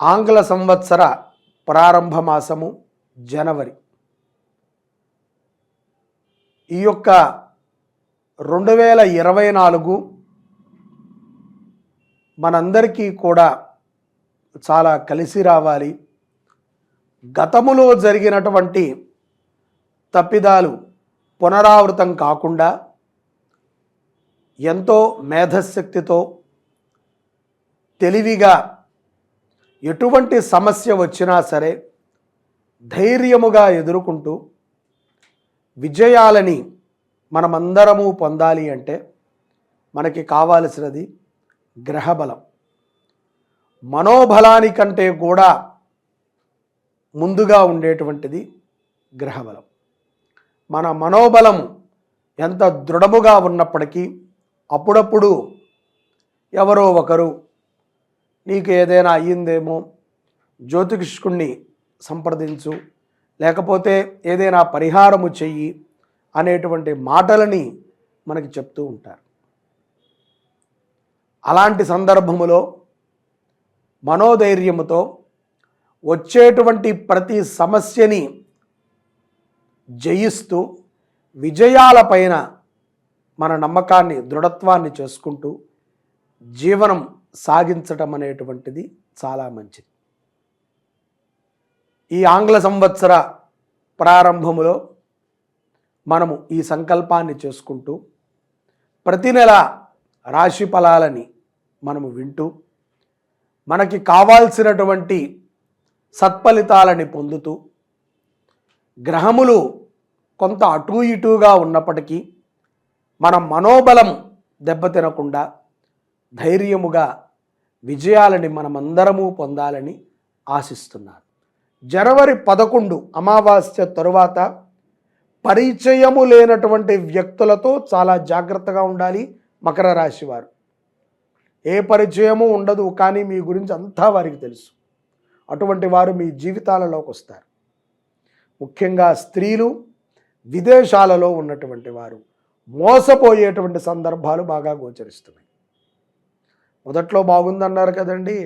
ఆంగ్ల సంవత్సర ప్రారంభ మాసము జనవరి. ఈ యొక్క రెండు వేల ఇరవై నాలుగు మనందరికీ కూడా చాలా కలిసి రావాలి. గతములో జరిగినటువంటి తప్పిదాలు పునరావృతం కాకుండా ఎంతో మేధశక్తితో తెలివిగా ఎటువంటి సమస్య వచ్చినా సరే ధైర్యముగా ఎదుర్కొంటూ విజయాలని మనమందరము పొందాలి అంటే మనకి కావాల్సినది గ్రహబలం. మనోబలానికంటే కూడా ముందుగా ఉండేటువంటిది గ్రహబలం. మన మనోబలం ఎంత దృఢముగా ఉన్నప్పటికీ అప్పుడప్పుడు ఎవరో ఒకరు నీకు ఏదైనా అయ్యిందేమో జ్యోతిష్కుణ్ణి సంప్రదించు లేకపోతే ఏదైనా పరిహారము చెయ్యి అనేటువంటి మాటలని మనకి చెప్తూ ఉంటారు. అలాంటి సందర్భములో మనోధైర్యముతో వచ్చేటువంటి ప్రతి సమస్యని జయిస్తూ విజయాలపైన మన నమ్మకాన్ని దృఢత్వాన్ని చేసుకుంటూ జీవనం సాగించటం అనేటువంటిది చాలా మంచిది. ఈ ఆంగ్ల సంవత్సర ప్రారంభములో మనము ఈ సంకల్పాన్ని చేసుకుంటూ ప్రతి నెల రాశి ఫలాలని మనము వింటూ మనకి కావాల్సినటువంటి సత్ఫలితాలని పొందుతూ గ్రహములు కొంత అటూ ఇటూగా ఉన్నప్పటికీ మన మనోబలం దెబ్బతినకుండా ధైర్యముగా విజయాలని మనమందరము పొందాలని ఆశిస్తున్నారు. జనవరి పదకొండు అమావాస్య తరువాత పరిచయము లేనటువంటి వ్యక్తులతో చాలా జాగ్రత్తగా ఉండాలి మకర రాశి వారు. ఏ పరిచయము ఉండదు కానీ మీ గురించి అంతా వారికి తెలుసు. అటువంటి వారు మీ జీవితాలలోకి వస్తారు. ముఖ్యంగా స్త్రీలు విదేశాలలో ఉన్నటువంటి వారు మోసపోయేటువంటి సందర్భాలు బాగా గోచరిస్తున్నాయి. మొదట్లో బాగుందన్నారు కదండి.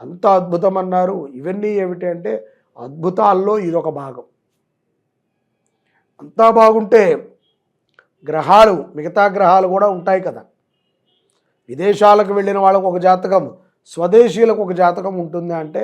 అంత అద్భుతం అన్నారు ఇవన్నీ ఏమిటి అంటే అద్భుతాల్లో ఇదొక భాగం. అంతా బాగుంటే గ్రహాలు మిగతా గ్రహాలు కూడా ఉంటాయి కదా. విదేశాలకు వెళ్ళిన వాళ్ళకు ఒక జాతకం స్వదేశీయులకు ఒక జాతకం ఉంటుంది అంటే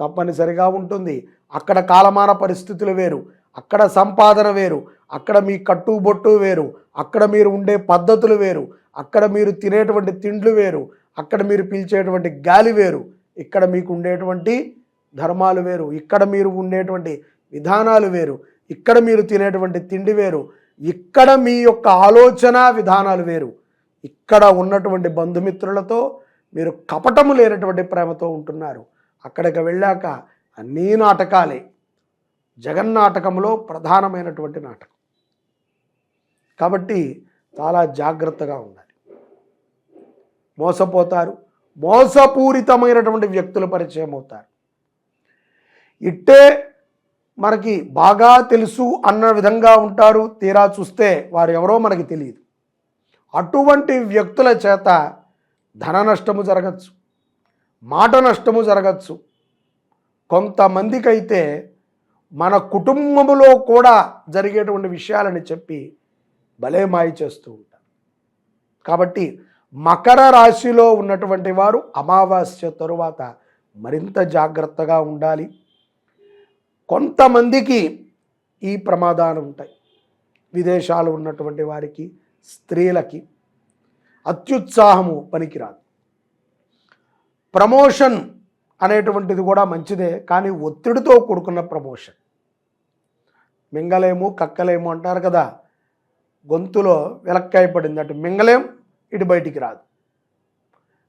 తప్పనిసరిగా ఉంటుంది. అక్కడ కాలమాన పరిస్థితులు వేరు అక్కడ సంపాదన వేరు అక్కడ మీ కట్టుబొట్టు వేరు అక్కడ మీరు ఉండే పద్ధతులు వేరు అక్కడ మీరు తినేటువంటి తిండ్లు వేరు అక్కడ మీరు పీల్చేటువంటి గాలి వేరు ఇక్కడ మీకు ఉండేటువంటి ధర్మాలు వేరు ఇక్కడ మీరు ఉండేటువంటి విధానాలు వేరు ఇక్కడ మీరు తినేటువంటి తిండి వేరు ఇక్కడ మీ యొక్క ఆలోచన విధానాలు వేరు. ఇక్కడ ఉన్నటువంటి బంధుమిత్రులతో మీరు కపటము లేనటువంటి ప్రేమతో ఉంటున్నారు. అక్కడికి వెళ్ళాక అన్నీ నాటకాలే. జగన్నాటకంలో ప్రధానమైనటువంటి నాటకం. కాబట్టి చాలా జాగ్రత్తగా ఉండాలి. మోసపోతారు. మోసపూరితమైనటువంటి వ్యక్తులు పరిచయం అవుతారు. ఇట్టే మనకి బాగా తెలుసు అన్న విధంగా ఉంటారు. తీరా చూస్తే వారు ఎవరో మనకి తెలియదు. అటువంటి వ్యక్తుల చేత ధన నష్టము జరగచ్చు. మాట నష్టము జరగచ్చు. కొంతమందికైతే మన కుటుంబములో కూడా జరిగేటువంటి విషయాలని చెప్పి భలే మాయ చేస్తూ ఉంటారు. కాబట్టి మకర రాశిలో ఉన్నటువంటి వారు అమావాస్య తరువాత మరింత జాగ్రత్తగా ఉండాలి. కొంతమందికి ఈ ప్రమాదాలు ఉంటాయి. విదేశాలు ఉన్నటువంటి వారికి స్త్రీలకి అత్యుత్సాహము పనికిరాదు. ప్రమోషన్ అనేటువంటిది కూడా మంచిదే కానీ ఒత్తిడితో కూడుకున్న ప్రమోషన్. మింగలేము కక్కలేము అంటారు కదా. గొంతులో వెలక్కాయ పడింది అటు మింగలేం ఇటు బయటికి రాదు.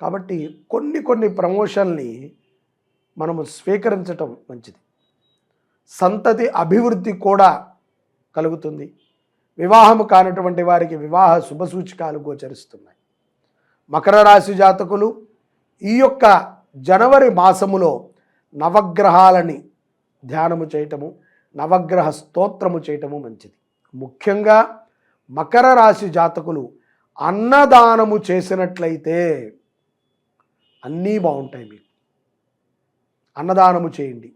కాబట్టి కొన్ని కొన్ని ప్రమోషన్ని మనము స్వీకరించటం మంచిది. సంతతి అభివృద్ధి కూడా కలుగుతుంది. వివాహము కానటువంటి వారికి వివాహ శుభసూచకాలు గోచరిస్తున్నాయి. మకర రాశి జాతకులు ఈ యొక్క జనవరి మాసములో నవగ్రహాలని ధ్యానము చేయటము నవగ్రహ స్తోత్రము చేయటము మంచిది. ముఖ్యంగా మకర రాశి జాతకులు అన్నదానము చేసినట్లయితే అన్నీ బాగుంటాయి మీకు. అన్నదానము చేయండి.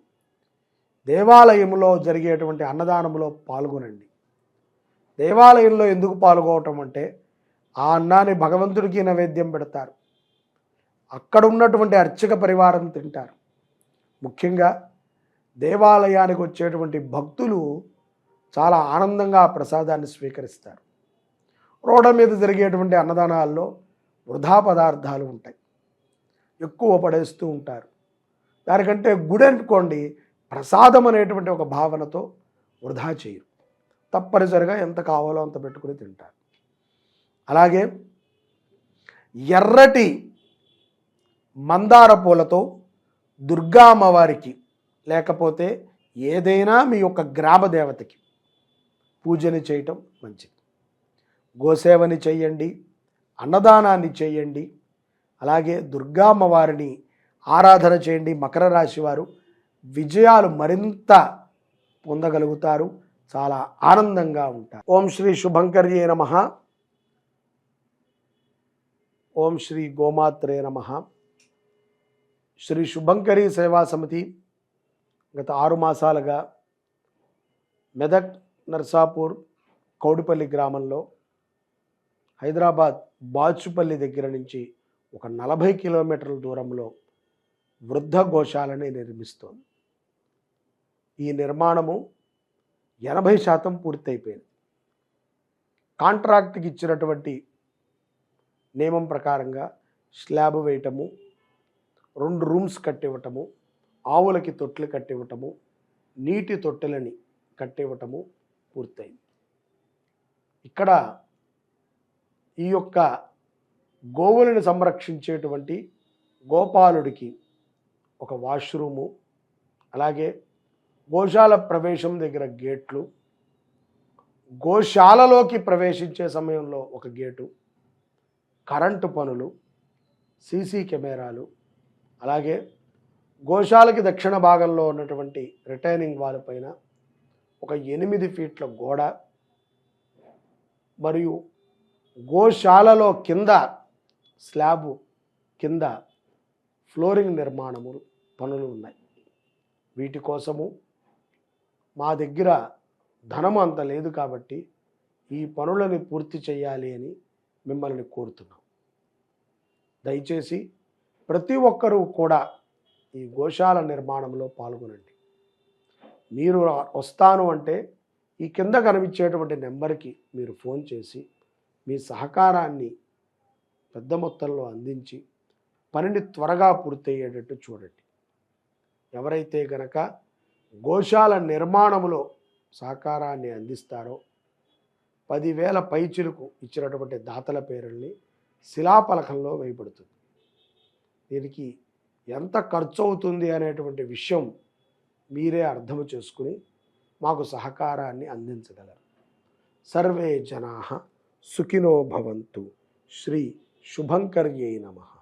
దేవాలయంలో జరిగేటువంటి అన్నదానములో పాల్గొనండి. దేవాలయంలో ఎందుకు పాల్గొనటం అంటే ఆ అన్నాన్ని భగవంతుడికి నైవేద్యం పెడతారు. అక్కడ ఉన్నటువంటి అర్చక పరివారం తింటారు. ముఖ్యంగా దేవాలయానికి వచ్చేటువంటి భక్తులు చాలా ఆనందంగా ఆ ప్రసాదాన్ని స్వీకరిస్తారు. రోడ్ల మీద జరిగేటువంటి అన్నదానాల్లో వృధా పదార్థాలు ఉంటాయి. ఎక్కువ పడేస్తూ ఉంటారు. దానికంటే గుడి అనుకోండి ప్రసాదం అనేటువంటి ఒక భావనతో వృధా చేయరు. తప్పనిసరిగా ఎంత కావాలో అంత పెట్టుకుని తింటారు. అలాగే ఎర్రటి మందార పూలతో దుర్గా అమ్మవారికి లేకపోతే ఏదైనా మీ యొక్క గ్రామ దేవతకి పూజని చేయటం మంచిది. గోసేవని చేయండి అన్నదానాన్ని చేయండి అలాగే దుర్గామ్మవారిని ఆరాధన చేయండి మకర రాశి వారు విజయాలు మరింత పొందగలుగుతారు చాలా ఆనందంగా ఉంటారు. ఓం శ్రీ శుభంకర్యే నమ. ఓం శ్రీ గోమాత్రే నమ. శ్రీ శుభంకరి సేవా సమితి గత ఆరు మాసాలుగా మెదక్ నర్సాపూర్ కౌడిపల్లి గ్రామంలో హైదరాబాద్ బాచుపల్లి దగ్గర నుంచి ఒక నలభై కిలోమీటర్ల దూరంలో వృద్ధ గోశాలని నిర్మిస్తోంది. ఈ నిర్మాణము ఎనభై శాతం పూర్తయిపోయింది. కాంట్రాక్ట్కి ఇచ్చినటువంటి నియమం ప్రకారంగా స్లాబ్ వేయటము రెండు రూమ్స్ కట్టివ్వటము ఆవులకి తొట్లు కట్టివ్వటము నీటి తొట్టెలని కట్టివ్వటము పూర్తయింది. ఇక్కడ ఈ యొక్క గోవులను సంరక్షించేటువంటి గోపాలుడికి ఒక వాష్రూము అలాగే గోశాల ప్రవేశం దగ్గర గేట్లు గోశాలలోకి ప్రవేశించే సమయంలో ఒక గేటు కరెంటు పనులు సీసీ కెమెరాలు అలాగే గోశాలకి దక్షిణ భాగంలో ఉన్నటువంటి రిటైనింగ్ వాల్ పైన ఒక ఎనిమిది ఫీట్ల గోడ మరియు గోశాలలో కింద స్లాబు కింద ఫ్లోరింగ్ నిర్మాణము పనులు ఉన్నాయి. వీటి కోసము మా దగ్గర ధనం అంత లేదు కాబట్టి ఈ పనులని పూర్తి చేయాలి అని మిమ్మల్ని కోరుతున్నాం. దయచేసి ప్రతి ఒక్కరూ కూడా ఈ గోశాల నిర్మాణంలో పాల్గొనండి. మీరు వస్తాను అంటే ఈ కింద కనిపించేటువంటి నెంబర్కి మీరు ఫోన్ చేసి మీ సహకారాన్ని పెద్ద మొత్తంలో అందించి పనిని త్వరగా పూర్తయ్యేటట్టు చూడండి. ఎవరైతే గనక గోశాల నిర్మాణంలో సహకారాన్ని అందిస్తారో పదివేల పైచులకు ఇచ్చినటువంటి దాతల పేరుల్ని శిలాపలకంలో వేయబడుతుంది. దీనికి ఎంత ఖర్చు అవుతుంది అనేటువంటి విషయం మీరే అర్థం చేసుకుని మాకు సహకారాన్ని అందించగలరు. సర్వే జనా సుఖినో భవంతు. శ్రీ శుభంకర్యై నమ.